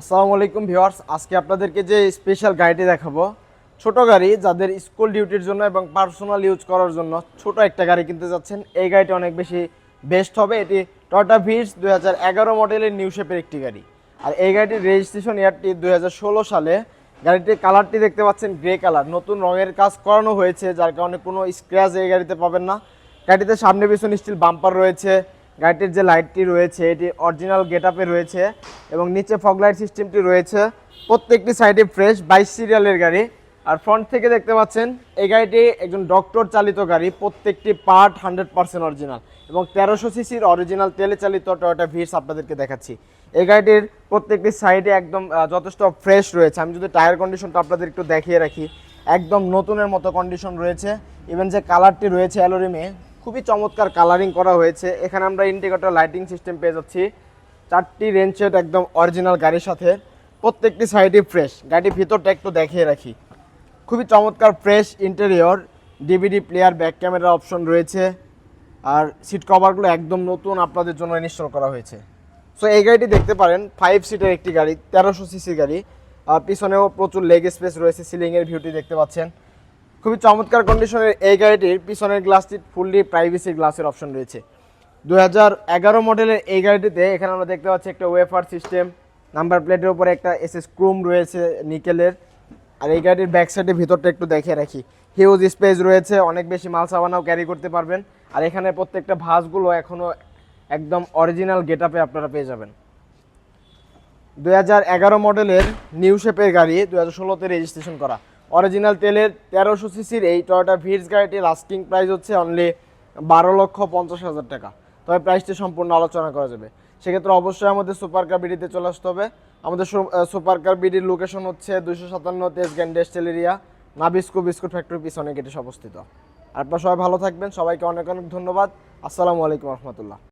আসসালামু আলাইকুম ভিউয়ার্স, আজকে আপনাদেরকে যে স্পেশাল গাড়িটি দেখাবো, ছোট গাড়ি যাদের স্কুল ডিউটির জন্য এবং পার্সোনাল ইউজ করার জন্য ছোট একটা গাড়ি কিনতে যাচ্ছেন, এই গাড়িটি অনেক বেশি বেস্ট হবে। এটি টয়টা ভিটস দুই এগারো মডেলের নিউ শেপের একটি গাড়ি। আর এই গাড়িটির রেজিস্ট্রেশন ইয়ারটি দুই হাজার ষোলো সালে। গাড়িটির কালারটি দেখতে পাচ্ছেন গ্রে কালার নতুন রঙের কাজ করানো হয়েছে, যার কারণে কোনো স্ক্র্যাচ এই গাড়িতে পাবেন না। গাড়িতে সামনে পিছনে স্টিল বাম্পার রয়েছে গাড়িটির যে লাইটটি রয়েছে, এটি অরিজিনাল গেট রয়েছে এবং নিচে ফগ লাইট সিস্টেমটি রয়েছে। প্রত্যেকটি সাইডে ফ্রেশ বাইশ সিরিয়ালের গাড়ি। আর ফ্রন্ট থেকে দেখতে পাচ্ছেন, এই গাড়িটি একজন ডক্টর চালিত গাড়ি, প্রত্যেকটি পার্ট হান্ড্রেড পার্সেন্ট অরিজিনাল এবং তেরোশো সিসির অরিজিনাল তেলে চালিত টয়োটা ভিটস আপনাদেরকে দেখাচ্ছি। এই গাড়িটির প্রত্যেকটি সাইডে একদম যথেষ্ট ফ্রেশ রয়েছে। আমি যদি টায়ার কন্ডিশনটা আপনাদের একটু দেখিয়ে রাখি, একদম নতুনের মতো কন্ডিশন রয়েছে। ইভেন যে কালারটি রয়েছে অ্যালোরিমে খুবই চমৎকার কালারিং করা হয়েছে। এখানে আমরা ইন্ডিকেটর লাইটিং সিস্টেম পেয়ে যাচ্ছি। চারটি রেঞ্চের একদম অরিজিনাল গাড়ির সাথে। প্রত্যেকটি সাইডই ফ্রেশ গাড়ির ভিতরটা একটু দেখিয়ে রাখি। খুবই চমৎকার fresh interior DVD player back camera option রয়েছে। আর সিট কভারগুলো একদম নতুন আপনাদের জন্য ইনস্টল করা হয়েছে। সো এই গাড়িটি দেখতে পারেন ফাইভ সিটের একটি গাড়ি, তেরোশো সিসি গাড়ি। আর পিছনেও প্রচুর লেগ স্পেস রয়েছে সিলিংয়ের ভিউটি দেখতে পাচ্ছেন। খুবই চমৎকার কন্ডিশনের এই গাড়িটির পিছনের গ্লাসটি ফুললি প্রাইভেসি গ্লাসের অপশন রয়েছে। দু হাজার এগারো মডেলের এই গাড়িটিতে এখানে আমরা দেখতে পাচ্ছি একটা ওয়েফার সিস্টেম নাম্বার প্লেটের উপরে একটা এস এস ক্রুম রয়েছে নিকেলের আর এই গাড়ির ব্যাক সাইডের ভিতরটা একটু দেখে রাখি। হিউজ স্পেস রয়েছে, অনেক বেশি মাল সাবানাও ক্যারি করতে পারবেন। আর এখানে প্রত্যেকটা ভাঁজগুলো এখনও একদম অরিজিনাল গেট আপে আপনারা পেয়ে যাবেন। দু হাজার এগারো মডেলের নিউ শেপের গাড়ি দুই হাজার ষোলোতে রেজিস্ট্রেশন করা। অরিজিনাল তেলের তেরোশো সিসির এই টয়োটা ভিটস গাড়িটির লাস্টিং প্রাইস হচ্ছে অনলি বারো লক্ষ পঞ্চাশ হাজার টাকা। তবে প্রাইসটি সম্পূর্ণ আলোচনা করা যাবে। সেক্ষেত্রে অবশ্যই আমাদের সুপার কার বিডিতে চলে আসতে হবে। আমাদের সুপার কার বিডির লোকেশন হচ্ছে দুশো সাতান্ন Tejgaon industrial area Nabisco biscuit factory পিছনে গেটে অবস্থিত। আপনারা সবাই ভালো থাকবেন। সবাইকে অনেক অনেক ধন্যবাদ। আসসালামু আলাইকুম রহমতুল্লাহ।